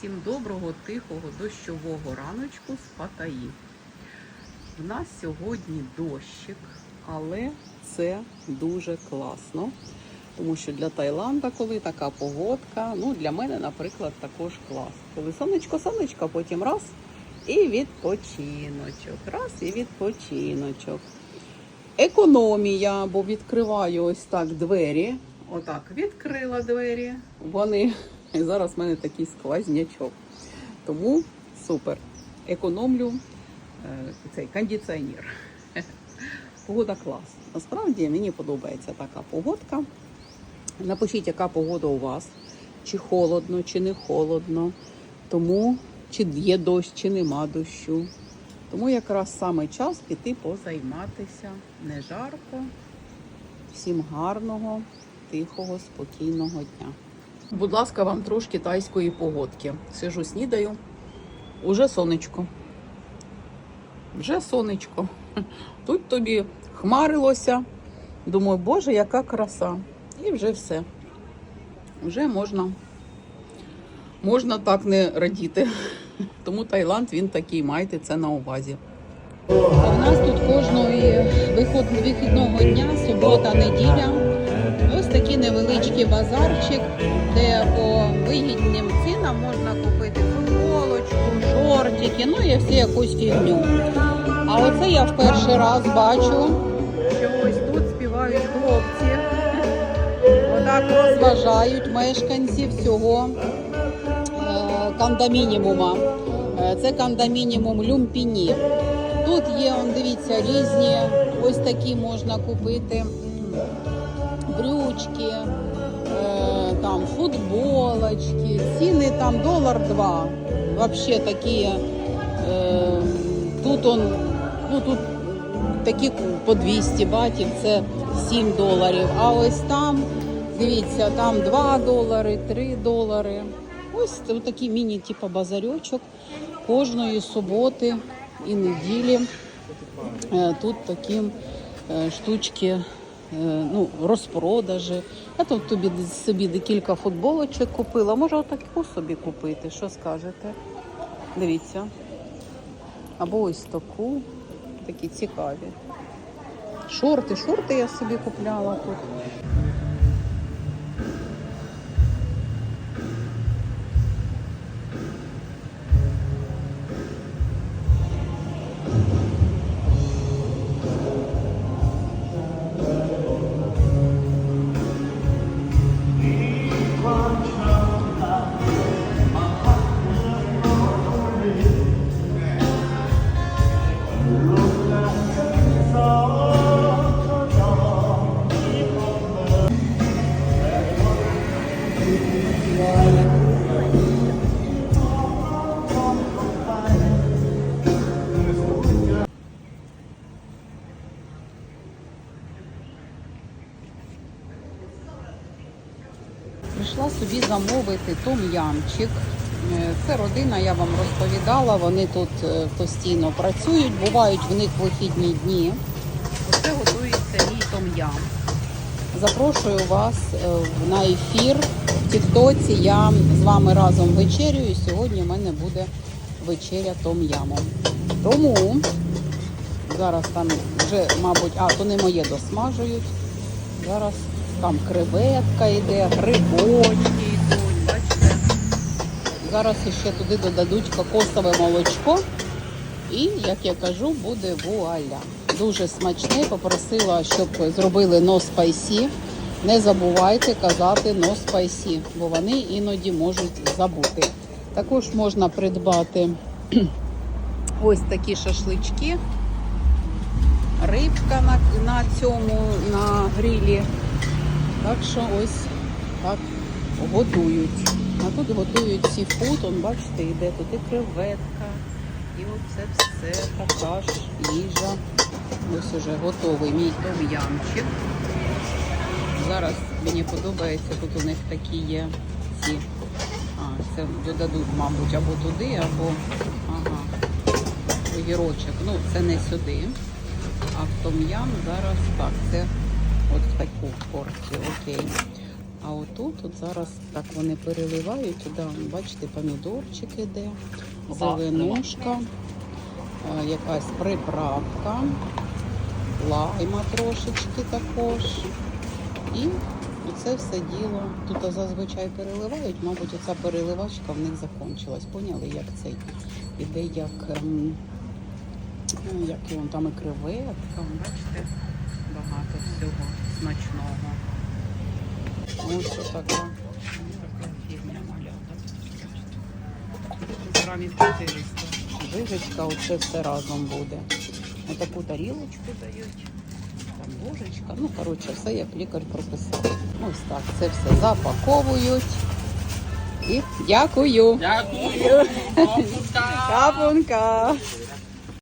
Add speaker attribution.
Speaker 1: всім доброго, тихого, дощового раночку з Паттайі. У нас сьогодні дощик, але це дуже класно. Тому що для Таїланда, коли така погодка, ну для мене, наприклад, також клас. Коли сонечко, сонечко, потім раз і відпочиночок. Раз і відпочиночок. Економія, бо відкриваю ось так двері. Отак відкрила двері. Вони і зараз в мене такий сквознячок. Тому супер. Економлю е, цей кондиціонер. Погода клас. Насправді мені подобається така погодка. Напишіть, яка погода у вас, чи холодно, чи не холодно, тому чи є дощ, чи нема дощу. Тому якраз саме час піти позайматися. Не жарко. Всім гарного, тихого, спокійного дня. Будь ласка, вам трошки тайської погодки. Сижу, снідаю. Уже сонечко. Вже сонечко. Тут тобі хмарилося. Думаю, боже, яка краса. І вже все. Вже можна, можна так не радіти. Тому Таїланд він такий, майте це на увазі. В нас тут кожної вихідного дня, субота, неділя. Ось такий невеличкий базарчик, де по вигідним цінам можна купити футболочку, шортики, ну і всі якусь фігню. А оце я в перший раз бачу, що ось тут співають хлопці. Отак розважають мешканців цього е, кандамінімума. Е, Це кандамінімум Люмпіні. Тут є, дивіться, різні ось такі можна купити брючки, е, там футболочки, ціни там долар два. Вообще такі. Е, тут он, ну тут такі по 200 батів, це 7 доларів. А ось там, дивіться, там 2 долари, 3 долари. Ось такий міні, типу базарьочок кожної суботи і неділі. Е, Тут такі штучки, ну, розпродажі. Я тут тобі собі декілька футболочок купила. Може, отаку собі купити. Що скажете? Дивіться. Або ось таку. Такі цікаві. Шорти, шорти я собі купляла тут. Прийшла собі замовити том-ямчик. Е, Це родина, я вам розповідала. Вони тут е, постійно працюють, бувають в них вихідні дні. Оце готується мій том-ям. Запрошую вас е, на ефір в Тіктоці. Я з вами разом вечерюю. Сьогодні в мене буде вечеря том-ямом. Тому зараз там вже, мабуть, а то не моє досмажують. Зараз там креветка йде, грибочки йдуть, бачите. Зараз ще туди додадуть кокосове молочко. І, як я кажу, буде вуаля. Дуже смачне. Попросила, щоб зробили но спайсі. Не забувайте казати но спайсі, бо вони іноді можуть забути. Також можна придбати ось такі шашлички. Рибка на, на цьому на грилі. Так що ось так готують. А тут готують сіфуд, он, бачите, йде тут і креветка, і оце все така ж їжа. Ось уже готовий мій том'ямчик. Зараз мені подобається, тут у них такі є ці. А, це додадуть, мабуть, або туди, або ага, огірочок. Ну, це не сюди. А в том'ям зараз так, це от в таку порцію, окей. А отут от зараз так вони переливають туди, бачите, помідорчик іде, зеленушка, е, якась приправка, лайма трошечки також. І це все діло тут зазвичай переливають. Мабуть, оця переливачка в них закончилась. Поняли, як цей іде як, ем, ну, як його там і креветка. Бачите, багато всього смачного. Ось така. Фірма малята. Грамів 400. Вижечка, оце все разом буде. Отаку тарілочку дають. Там ложечка. Ну, коротше, все як лікар прописав. Ось так, це все запаковують. І дякую.
Speaker 2: Дякую.
Speaker 1: Капунка.